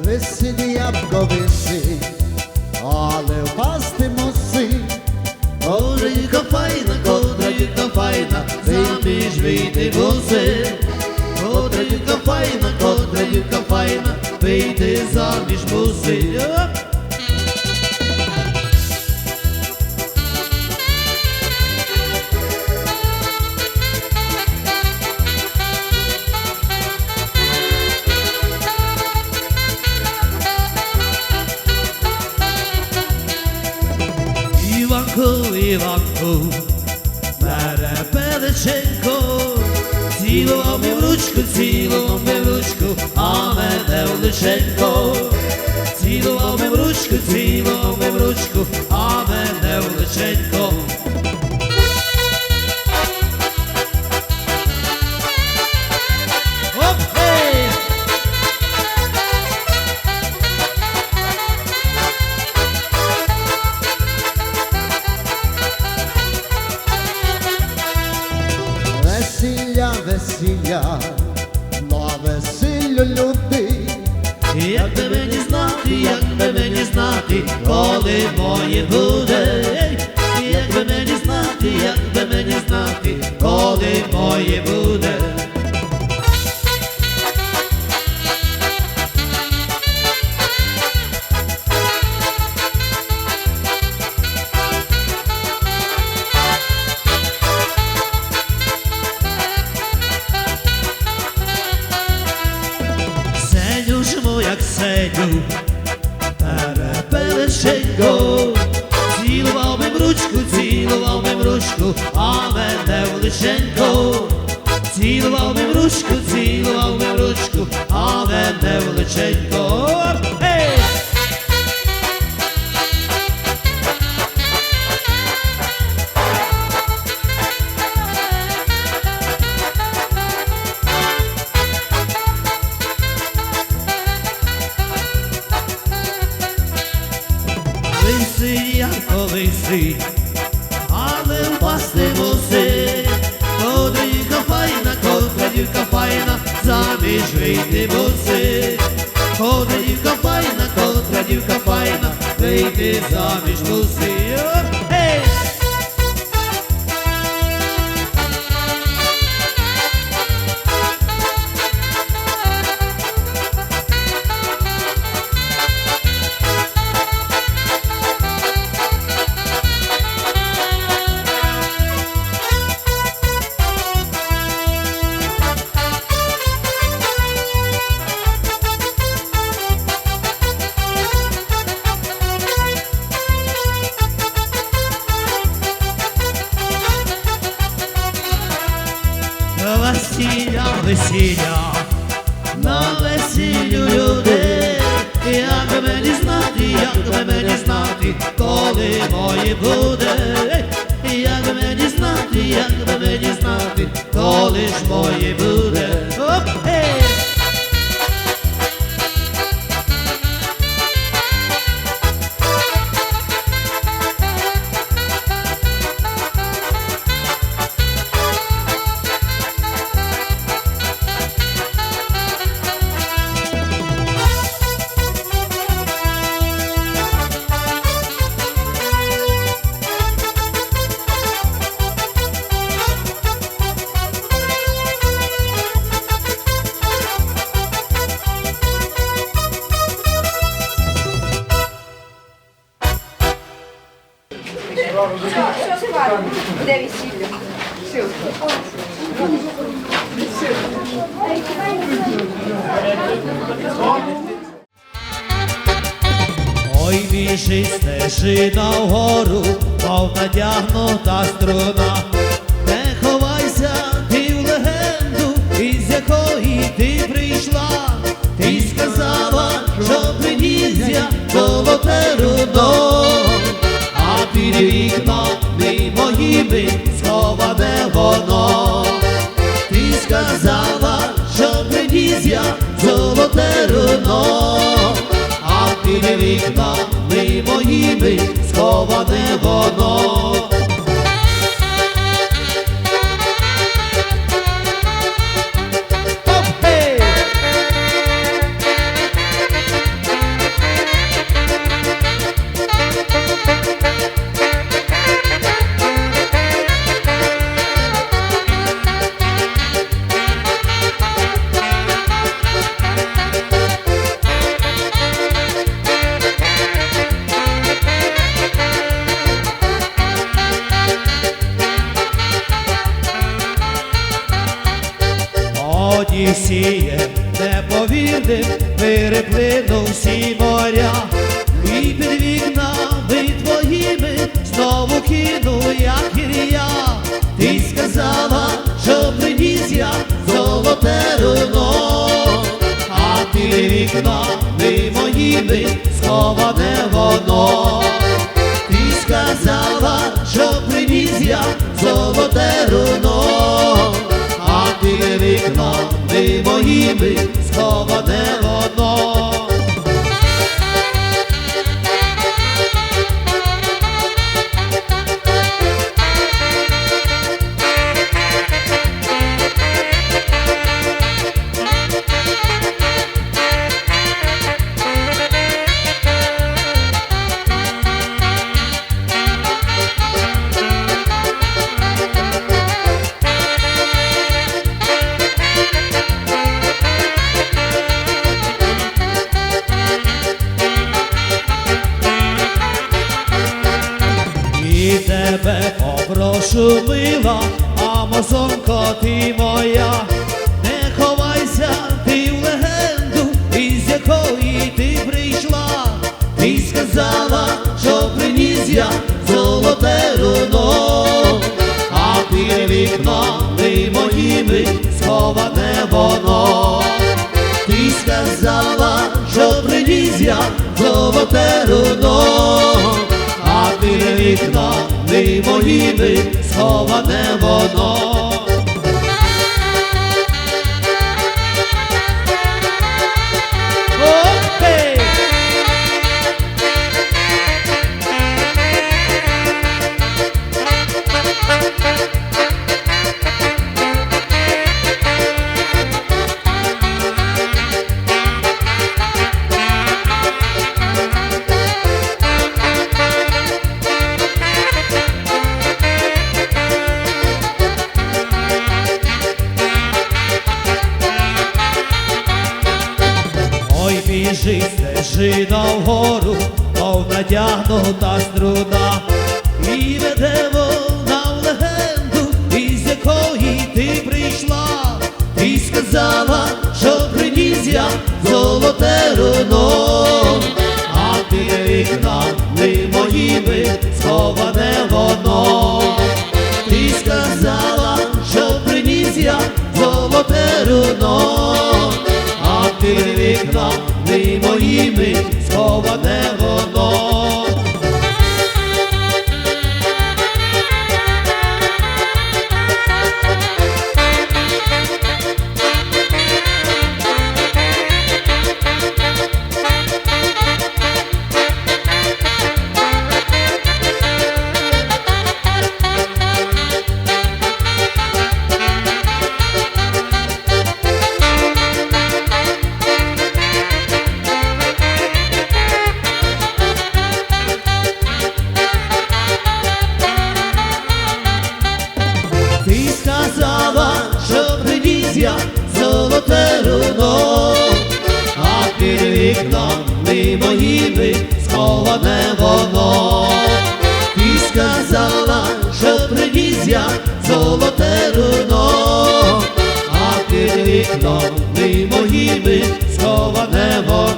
Lisy jabłkowicy, ale pasty musy. Koryjko fajna, koryjko fajna, wyjmij você. busy. Koryjko fajna, koryjko fajna, wyjdy za niż você. Іванку, Іванку, перепеличенько, цілував ми в ручку, цілував ми в ручку, а мене в лишенько. Цілував ми в ручку, цілував ми а мене в лишенько. Коли моє буде, ручку, а мене в лишенько. Цілував ми в ручку, цілував ми в ручку, а мене в лишенько. файна, вийти заміж Весілля, на весіллю люди, як мені знати, як мені знати, коли моє буде, як мені знати, як мені знати, коли ж моє буде. Де весілля? Ой, біжи стежина вгору, мов надягнута струна. Не ховайся, ти в легенду, із якої ти прийшла. Ти сказала, що приніс золоте руно, під вікнами моїми сховане воно. Переплинув всі моря, і під вікнами твоїми знову кину я кір'я. Ти сказала, що приніс я золоте руно, а ти вікнами моїми сховане воно. Ти сказала, що приніс я вікнами моїми сховане воно. Сказала, що приніс я золоте руно, а ти вікнами моїми сховане воно. Натягнута струна, і веде вона в легенду, із якої ти прийшла. Ти сказала, що приніс я золоте руно, а ти вікнами моїми сховане воно. Ти сказала, що приніс я золоте руно, я золоте руно, а під вікном ми моїми сховане воно.